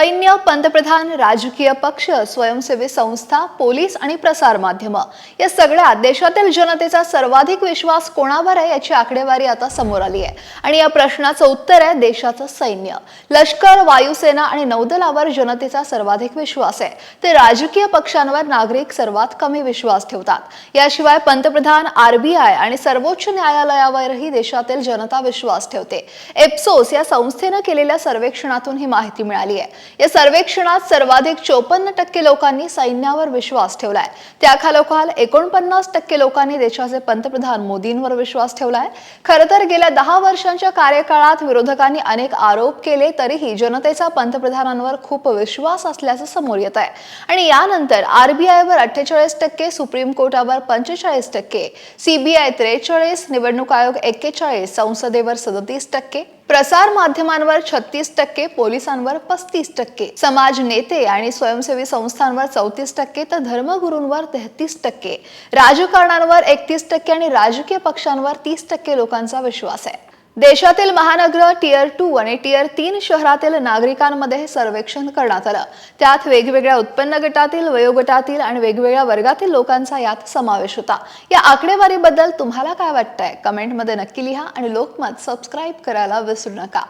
सैन्य पंतप्रधान राजकीय पक्ष स्वयंसेवी संस्था पोलीस आणि प्रसारमाध्यमं या सगळ्या देशातील जनतेचा सर्वाधिक विश्वास कोणावर आहे याची आकडेवारी आता समोर आली आहे. आणि या प्रश्नाचं उत्तर आहे देशाचं सैन्य. लष्कर वायुसेना आणि नौदलावर जनतेचा सर्वाधिक विश्वास आहे. ते राजकीय पक्षांवर नागरिक सर्वात कमी विश्वास ठेवतात. याशिवाय पंतप्रधान आरबीआय आणि सर्वोच्च न्यायालयावरही देशातील जनता विश्वास ठेवते. एप्सोस या संस्थेनं केलेल्या सर्वेक्षणातून ही माहिती मिळाली आहे. या सर्वेक्षणात सर्वाधिक चोपन्न टक्के लोकांनी सैन्यावर विश्वास ठेवलाय. त्याखालोखाल एकोणपन्नास टक्के लोकांनी देशाचे पंतप्रधान मोदींवर विश्वास ठेवलाय. खरं तर गेल्या दहा वर्षांच्या कार्यकाळात विरोधकांनी अनेक आरोप केले तरीही जनतेचा पंतप्रधानांवर खूप विश्वास असल्याचं समोर येत आहे. आणि यानंतर आरबीआयवर अठ्ठेचाळीस टक्के सुप्रीम कोर्टावर पंचेचाळीस टक्के सीबीआय त्रेचाळीस निवडणूक आयोग एक्केचाळीस संसदेवर सदतीस टक्के प्रसार माध्यमांवर छत्तीस टक्के पोलिसांवर पस्तीस टक्के समाज नेते आणि स्वयंसेवी संस्थांवर चौतीस टक्के तर धर्मगुरूंवर तेहतीस टक्के. राजकारणांवर एकतीस टक्के आणि राजकीय पक्षांवर तीस टक्के लोकांचा विश्वास आहे. देशातील महानगर टियर टू आणि टियर तीन शहरातील नागरिकांमध्ये हे सर्वेक्षण करण्यात आलं. त्यात वेगवेगळ्या उत्पन्न गटातील वयोगटातील आणि वेगवेगळ्या वर्गातील लोकांचा यात समावेश होता. या आकडेवारीबद्दल तुम्हाला काय वाटतंय? कमेंटमध्ये नक्की लिहा आणि लोकमत सबस्क्राईब करायला विसरू नका.